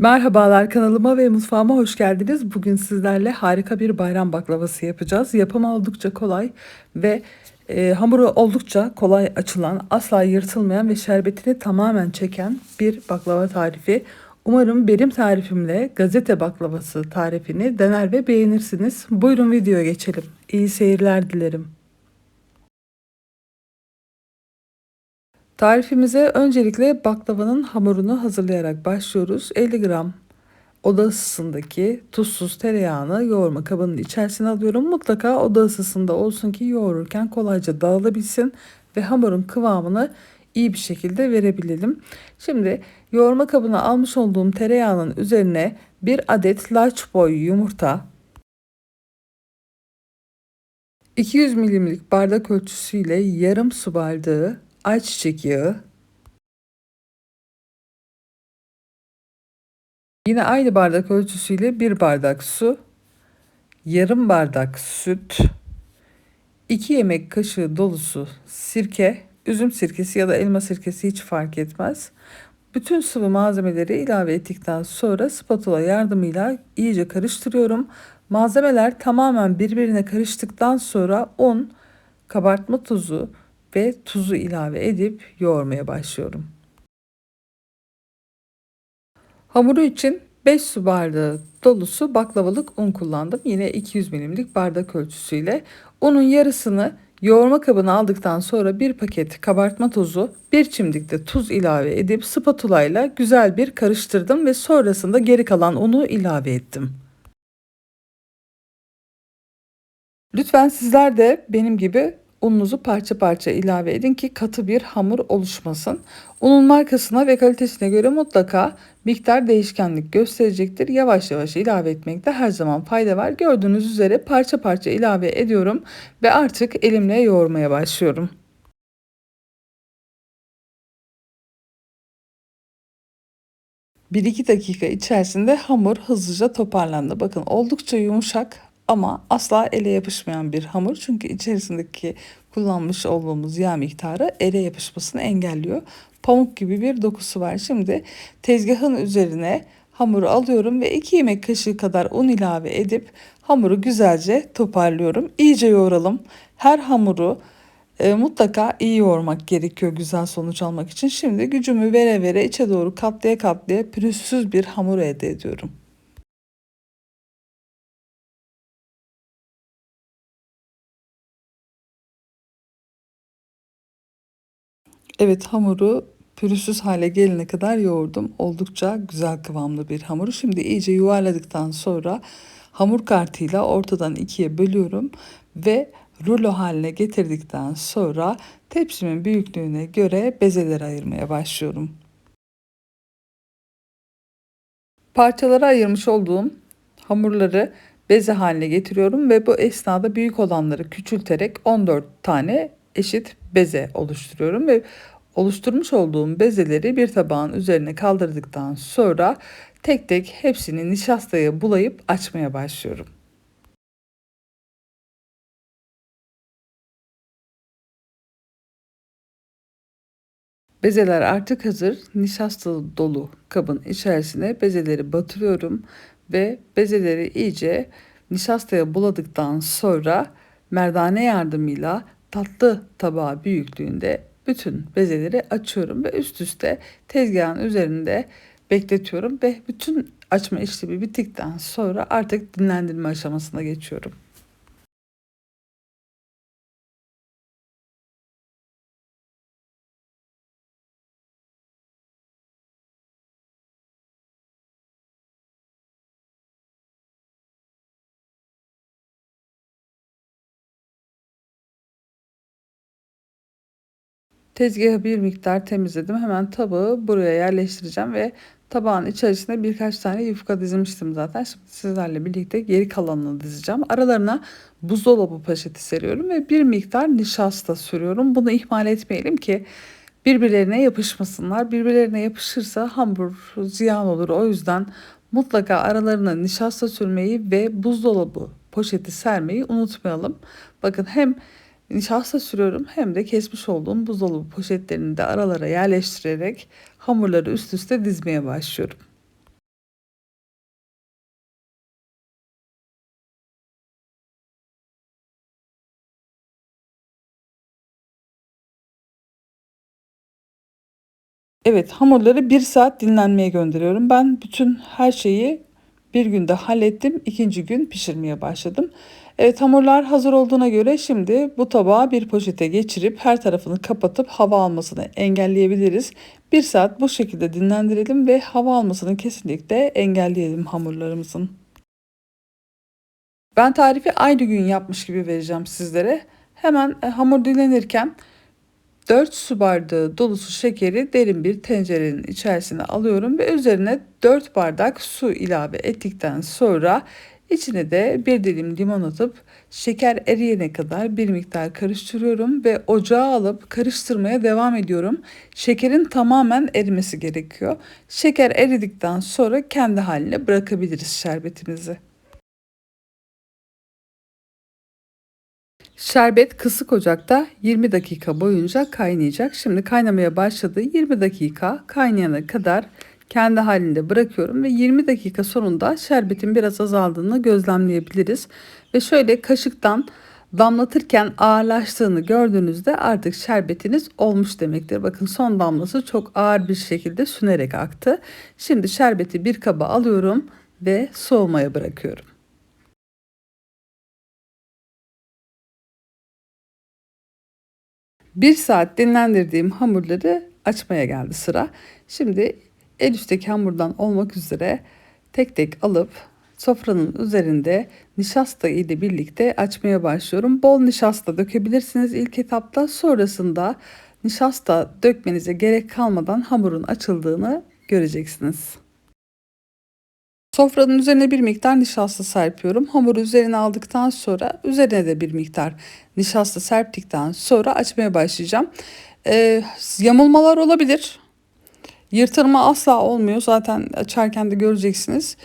Merhabalar kanalıma ve mutfağıma hoş geldiniz. Bugün sizlerle harika bir bayram baklavası yapacağız. Yapımı oldukça kolay ve e, hamuru oldukça kolay açılan, asla yırtılmayan ve şerbetini tamamen çeken bir baklava tarifi. Umarım benim tarifimle gazete baklavası tarifini dener ve beğenirsiniz. Buyurun videoya geçelim. İyi seyirler dilerim. Tarifimize öncelikle baklavanın hamurunu hazırlayarak başlıyoruz. 50 gram oda ısısındaki tuzsuz tereyağını yoğurma kabının içerisine alıyorum. Mutlaka oda ısısında olsun ki yoğururken kolayca dağılabilsin ve hamurun kıvamını iyi bir şekilde verebilelim. Şimdi yoğurma kabına almış olduğum tereyağının üzerine bir adet large boy yumurta, 200 milimlik bardak ölçüsüyle yarım su bardağı ayçiçek yağı, yine aynı bardak ölçüsüyle bir bardak su, yarım bardak süt, 2 yemek kaşığı dolusu sirke, üzüm sirkesi ya da elma sirkesi hiç fark etmez. Bütün sıvı malzemeleri ilave ettikten sonra spatula yardımıyla iyice karıştırıyorum. Malzemeler tamamen birbirine karıştıktan sonra un, kabartma tuzu, ve tuzu ilave edip yoğurmaya başlıyorum. Hamuru için 5 su bardağı dolusu baklavalık un kullandım. Yine 200 milimlik bardak ölçüsüyle. Unun yarısını yoğurma kabına aldıktan sonra bir paket kabartma tozu, bir çimdik de tuz ilave edip spatula ile güzel bir karıştırdım ve sonrasında geri kalan unu ilave ettim. Lütfen sizler de benim gibi ununuzu parça parça ilave edin ki katı bir hamur oluşmasın. Unun markasına ve kalitesine göre mutlaka miktar değişkenlik gösterecektir. Yavaş yavaş ilave etmekte her zaman fayda var. Gördüğünüz üzere parça parça ilave ediyorum ve artık elimle yoğurmaya başlıyorum. Bir iki dakika içerisinde hamur hızlıca toparlandı. Bakın oldukça yumuşak ama asla ele yapışmayan bir hamur. Çünkü içerisindeki kullanmış olduğumuz yağ miktarı ele yapışmasını engelliyor. Pamuk gibi bir dokusu var. Şimdi tezgahın üzerine hamuru alıyorum ve 2 yemek kaşığı kadar un ilave edip hamuru güzelce toparlıyorum. İyice yoğuralım. Her hamuru e, mutlaka iyi yoğurmak gerekiyor güzel sonuç almak için. Şimdi gücümü vere vere içe doğru katlaya katlaya pürüzsüz bir hamur elde ediyorum. Evet hamuru pürüzsüz hale gelene kadar yoğurdum. Oldukça güzel kıvamlı bir hamuru. Şimdi iyice yuvarladıktan sonra hamur kartıyla ortadan ikiye bölüyorum ve rulo haline getirdikten sonra tepsimin büyüklüğüne göre bezeleri ayırmaya başlıyorum. Parçalara ayırmış olduğum hamurları beze haline getiriyorum ve bu esnada büyük olanları küçülterek 14 tane eşit beze oluşturuyorum ve oluşturmuş olduğum bezeleri bir tabağın üzerine kaldırdıktan sonra tek tek hepsini nişastaya bulayıp açmaya başlıyorum. Bezeler artık hazır. Nişasta dolu kabın içerisine bezeleri batırıyorum ve bezeleri iyice nişastaya buladıktan sonra merdane yardımıyla tatlı tabağı büyüklüğünde bütün bezeleri açıyorum ve üst üste tezgahın üzerinde bekletiyorum ve bütün açma işlemi bittikten sonra artık dinlendirme aşamasına geçiyorum. Tezgahı bir miktar temizledim. Hemen tabağı buraya yerleştireceğim ve tabağın içerisine birkaç tane yufka dizmiştim zaten. Şimdi sizlerle birlikte geri kalanını dizeceğim. Aralarına buzdolabı poşeti seriyorum ve bir miktar nişasta sürüyorum. Bunu ihmal etmeyelim ki birbirlerine yapışmasınlar. Birbirlerine yapışırsa hamur ziyan olur. O yüzden mutlaka aralarına nişasta sürmeyi ve buzdolabı poşeti sermeyi unutmayalım. Bakın hem Nişasta sürüyorum hem de kesmiş olduğum buzdolabı poşetlerini de aralara yerleştirerek hamurları üst üste dizmeye başlıyorum. Evet hamurları bir saat dinlenmeye gönderiyorum. Ben bütün her şeyi bir günde hallettim. ikinci gün pişirmeye başladım. Evet hamurlar hazır olduğuna göre şimdi bu tabağı bir poşete geçirip her tarafını kapatıp hava almasını engelleyebiliriz. Bir saat bu şekilde dinlendirelim ve hava almasını kesinlikle engelleyelim hamurlarımızın. Ben tarifi aynı gün yapmış gibi vereceğim sizlere. Hemen e, hamur dinlenirken 4 su bardağı dolusu şekeri derin bir tencerenin içerisine alıyorum ve üzerine 4 bardak su ilave ettikten sonra içine de bir dilim limon atıp şeker eriyene kadar bir miktar karıştırıyorum ve ocağa alıp karıştırmaya devam ediyorum. Şekerin tamamen erimesi gerekiyor. Şeker eridikten sonra kendi haline bırakabiliriz şerbetimizi. Şerbet kısık ocakta 20 dakika boyunca kaynayacak. Şimdi kaynamaya başladı. 20 dakika kaynayana kadar kendi halinde bırakıyorum ve 20 dakika sonunda şerbetin biraz azaldığını gözlemleyebiliriz. Ve şöyle kaşıktan damlatırken ağırlaştığını gördüğünüzde artık şerbetiniz olmuş demektir. Bakın son damlası çok ağır bir şekilde sünerek aktı. Şimdi şerbeti bir kaba alıyorum ve soğumaya bırakıyorum. Bir saat dinlendirdiğim hamurları açmaya geldi sıra. Şimdi el üstteki hamurdan olmak üzere tek tek alıp sofranın üzerinde nişasta ile birlikte açmaya başlıyorum. Bol nişasta dökebilirsiniz ilk etapta. Sonrasında nişasta dökmenize gerek kalmadan hamurun açıldığını göreceksiniz. Sofranın üzerine bir miktar nişasta serpiyorum. Hamuru üzerine aldıktan sonra üzerine de bir miktar nişasta serptikten sonra açmaya başlayacağım. Ee, yamulmalar olabilir. Yırtılma asla olmuyor. Zaten açarken de göreceksiniz.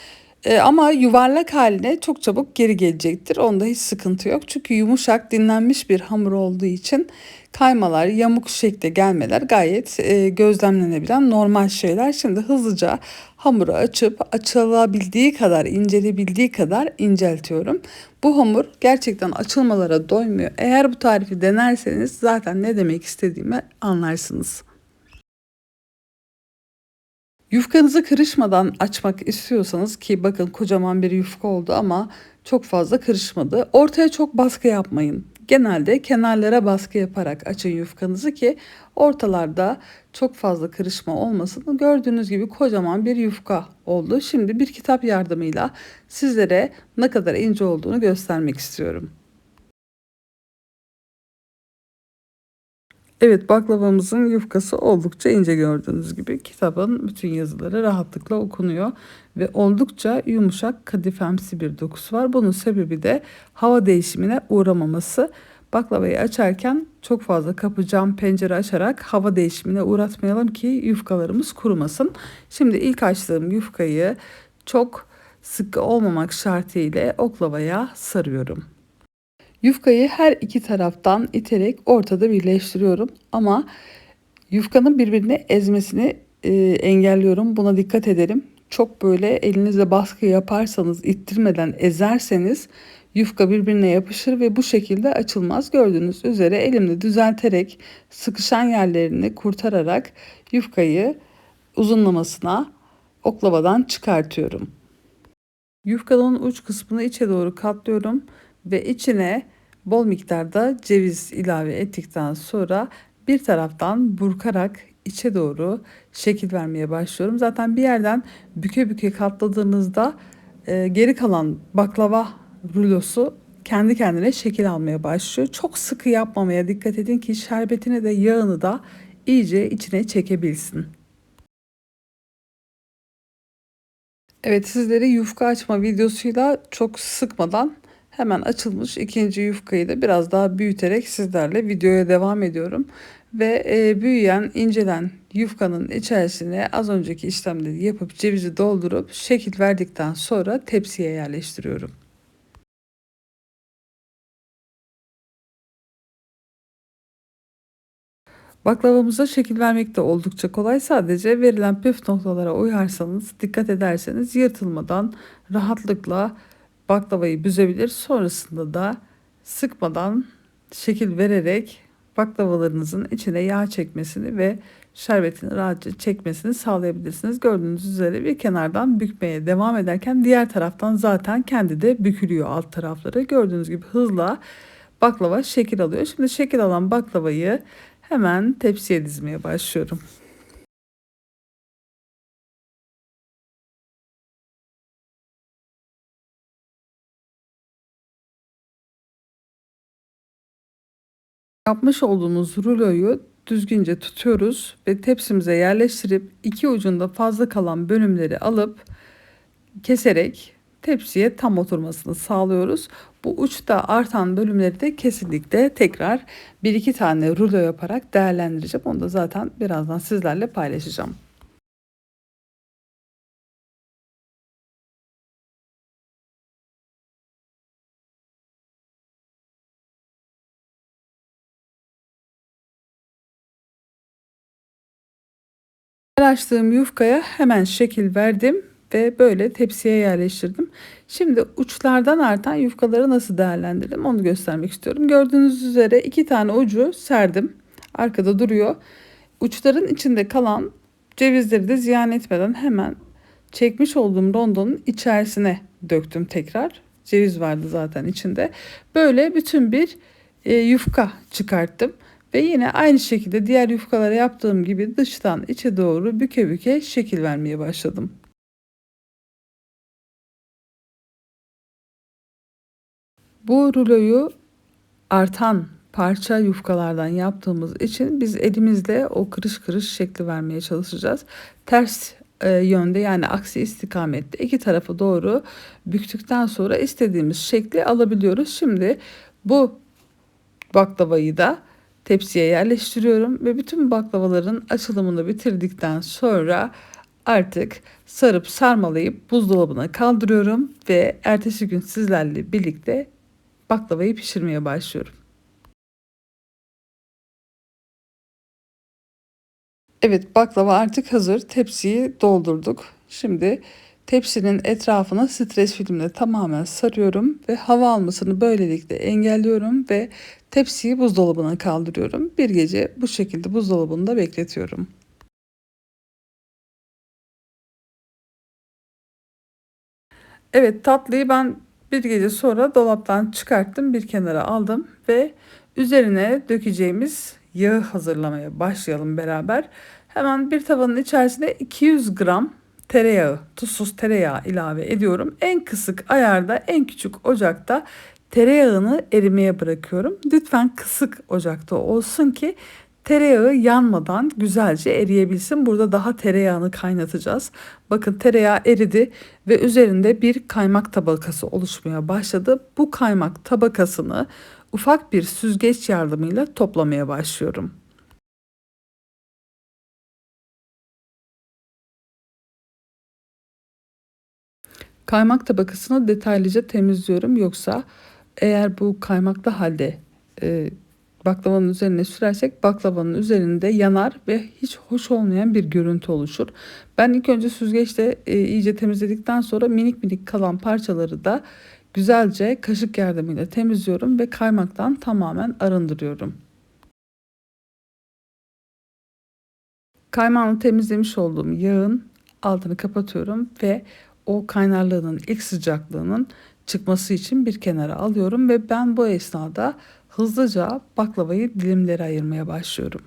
Ee, ama yuvarlak haline çok çabuk geri gelecektir. Onda hiç sıkıntı yok. Çünkü yumuşak dinlenmiş bir hamur olduğu için kaymalar, yamuk şekle gelmeler gayet e, gözlemlenebilen normal şeyler. Şimdi hızlıca hamuru açıp açılabildiği kadar, incelebildiği kadar inceltiyorum. Bu hamur gerçekten açılmalara doymuyor. Eğer bu tarifi denerseniz zaten ne demek istediğimi anlarsınız. Yufkanızı kırışmadan açmak istiyorsanız ki bakın kocaman bir yufka oldu ama çok fazla kırışmadı. Ortaya çok baskı yapmayın. Genelde kenarlara baskı yaparak açın yufkanızı ki ortalarda çok fazla kırışma olmasın. Gördüğünüz gibi kocaman bir yufka oldu. Şimdi bir kitap yardımıyla sizlere ne kadar ince olduğunu göstermek istiyorum. Evet baklavamızın yufkası oldukça ince gördüğünüz gibi kitabın bütün yazıları rahatlıkla okunuyor ve oldukça yumuşak kadifemsi bir dokusu var. Bunun sebebi de hava değişimine uğramaması. Baklavayı açarken çok fazla kapı, cam, pencere açarak hava değişimine uğratmayalım ki yufkalarımız kurumasın. Şimdi ilk açtığım yufkayı çok sıkı olmamak şartıyla oklavaya sarıyorum. Yufkayı her iki taraftan iterek ortada birleştiriyorum ama yufkanın birbirini ezmesini e, engelliyorum. Buna dikkat edelim. Çok böyle elinizle baskı yaparsanız, ittirmeden ezerseniz yufka birbirine yapışır ve bu şekilde açılmaz. Gördüğünüz üzere elimle düzelterek sıkışan yerlerini kurtararak yufkayı uzunlamasına oklavadan çıkartıyorum. Yufkanın uç kısmını içe doğru katlıyorum ve içine bol miktarda ceviz ilave ettikten sonra bir taraftan burkarak içe doğru şekil vermeye başlıyorum. Zaten bir yerden büke büke katladığınızda e, geri kalan baklava rulosu kendi kendine şekil almaya başlıyor. Çok sıkı yapmamaya dikkat edin ki şerbetini de yağını da iyice içine çekebilsin. Evet sizleri yufka açma videosuyla çok sıkmadan Hemen açılmış ikinci yufkayı da biraz daha büyüterek sizlerle videoya devam ediyorum. Ve e, büyüyen, incelen yufkanın içerisine az önceki işlemleri yapıp cevizi doldurup şekil verdikten sonra tepsiye yerleştiriyorum. Baklavamıza şekil vermek de oldukça kolay. Sadece verilen püf noktalara uyarsanız, dikkat ederseniz yırtılmadan rahatlıkla baklavayı büzebilir. Sonrasında da sıkmadan şekil vererek baklavalarınızın içine yağ çekmesini ve şerbetini rahatça çekmesini sağlayabilirsiniz. Gördüğünüz üzere bir kenardan bükmeye devam ederken diğer taraftan zaten kendi de bükülüyor alt tarafları. Gördüğünüz gibi hızla baklava şekil alıyor. Şimdi şekil alan baklavayı hemen tepsiye dizmeye başlıyorum. Yapmış olduğumuz ruloyu düzgünce tutuyoruz ve tepsimize yerleştirip iki ucunda fazla kalan bölümleri alıp keserek tepsiye tam oturmasını sağlıyoruz. Bu uçta artan bölümleri de kesinlikle tekrar bir iki tane rulo yaparak değerlendireceğim. Onu da zaten birazdan sizlerle paylaşacağım. Açtığım yufkaya hemen şekil verdim ve böyle tepsiye yerleştirdim. Şimdi uçlardan artan yufkaları nasıl değerlendirdim onu göstermek istiyorum. Gördüğünüz üzere iki tane ucu serdim. Arkada duruyor. Uçların içinde kalan cevizleri de ziyan etmeden hemen çekmiş olduğum rondonun içerisine döktüm tekrar. Ceviz vardı zaten içinde. Böyle bütün bir e, yufka çıkarttım. Ve yine aynı şekilde diğer yufkalara yaptığım gibi dıştan içe doğru büke büke şekil vermeye başladım. Bu ruloyu artan parça yufkalardan yaptığımız için biz elimizle o kırış kırış şekli vermeye çalışacağız. Ters e, yönde yani aksi istikamette iki tarafı doğru büktükten sonra istediğimiz şekli alabiliyoruz. Şimdi bu baklavayı da tepsiye yerleştiriyorum ve bütün baklavaların açılımını bitirdikten sonra artık sarıp sarmalayıp buzdolabına kaldırıyorum ve ertesi gün sizlerle birlikte baklavayı pişirmeye başlıyorum. Evet baklava artık hazır. Tepsiyi doldurduk. Şimdi tepsinin etrafına stres filmle tamamen sarıyorum ve hava almasını böylelikle engelliyorum ve tepsiyi buzdolabına kaldırıyorum. Bir gece bu şekilde buzdolabında bekletiyorum. Evet tatlıyı ben bir gece sonra dolaptan çıkarttım bir kenara aldım ve üzerine dökeceğimiz yağı hazırlamaya başlayalım beraber. Hemen bir tavanın içerisine 200 gram tereyağı, tuzsuz tereyağı ilave ediyorum. En kısık ayarda, en küçük ocakta tereyağını erimeye bırakıyorum. Lütfen kısık ocakta olsun ki Tereyağı yanmadan güzelce eriyebilsin. Burada daha tereyağını kaynatacağız. Bakın tereyağı eridi ve üzerinde bir kaymak tabakası oluşmaya başladı. Bu kaymak tabakasını ufak bir süzgeç yardımıyla toplamaya başlıyorum. Kaymak tabakasını detaylıca temizliyorum yoksa eğer bu kaymaklı halde e, baklavanın üzerine sürersek baklavanın üzerinde yanar ve hiç hoş olmayan bir görüntü oluşur. Ben ilk önce süzgeçte e, iyice temizledikten sonra minik minik kalan parçaları da güzelce kaşık yardımıyla temizliyorum ve kaymaktan tamamen arındırıyorum. Kaymağını temizlemiş olduğum yağın altını kapatıyorum ve o kaynarlığının ilk sıcaklığının çıkması için bir kenara alıyorum ve ben bu esnada hızlıca baklavayı dilimlere ayırmaya başlıyorum.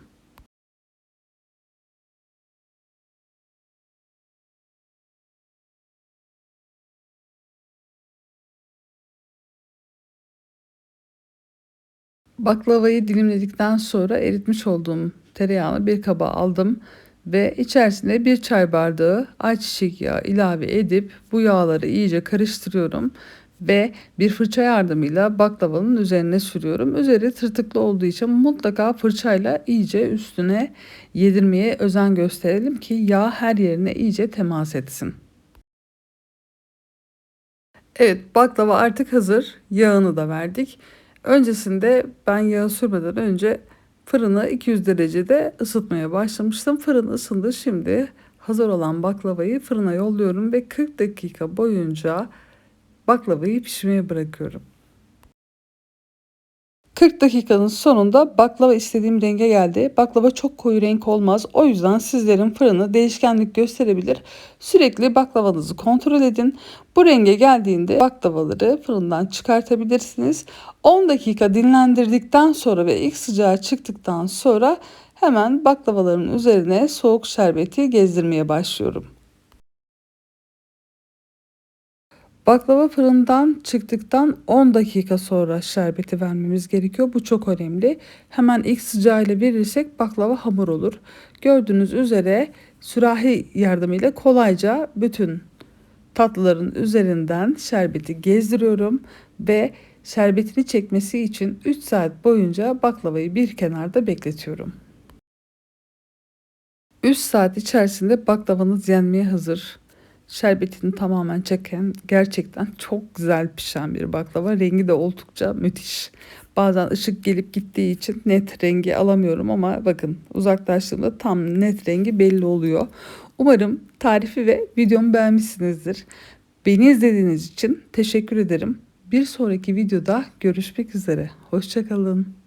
Baklavayı dilimledikten sonra eritmiş olduğum tereyağını bir kaba aldım ve içerisine bir çay bardağı ayçiçek yağı ilave edip bu yağları iyice karıştırıyorum ve bir fırça yardımıyla baklavanın üzerine sürüyorum. Üzeri tırtıklı olduğu için mutlaka fırçayla iyice üstüne yedirmeye özen gösterelim ki yağ her yerine iyice temas etsin. Evet baklava artık hazır. Yağını da verdik. Öncesinde ben yağı sürmeden önce fırını 200 derecede ısıtmaya başlamıştım. Fırın ısındı. Şimdi hazır olan baklavayı fırına yolluyorum ve 40 dakika boyunca baklavayı pişmeye bırakıyorum. 40 dakikanın sonunda baklava istediğim renge geldi. Baklava çok koyu renk olmaz. O yüzden sizlerin fırını değişkenlik gösterebilir. Sürekli baklavanızı kontrol edin. Bu renge geldiğinde baklavaları fırından çıkartabilirsiniz. 10 dakika dinlendirdikten sonra ve ilk sıcağı çıktıktan sonra hemen baklavaların üzerine soğuk şerbeti gezdirmeye başlıyorum. Baklava fırından çıktıktan 10 dakika sonra şerbeti vermemiz gerekiyor. Bu çok önemli. Hemen ilk sıcağıyla verirsek baklava hamur olur. Gördüğünüz üzere sürahi yardımıyla kolayca bütün tatlıların üzerinden şerbeti gezdiriyorum ve şerbetini çekmesi için 3 saat boyunca baklavayı bir kenarda bekletiyorum. 3 saat içerisinde baklavanız yenmeye hazır. Şerbetini tamamen çeken gerçekten çok güzel pişen bir baklava. Rengi de oldukça müthiş. Bazen ışık gelip gittiği için net rengi alamıyorum ama bakın uzaklaştığımda tam net rengi belli oluyor. Umarım tarifi ve videomu beğenmişsinizdir. Beni izlediğiniz için teşekkür ederim. Bir sonraki videoda görüşmek üzere. Hoşçakalın.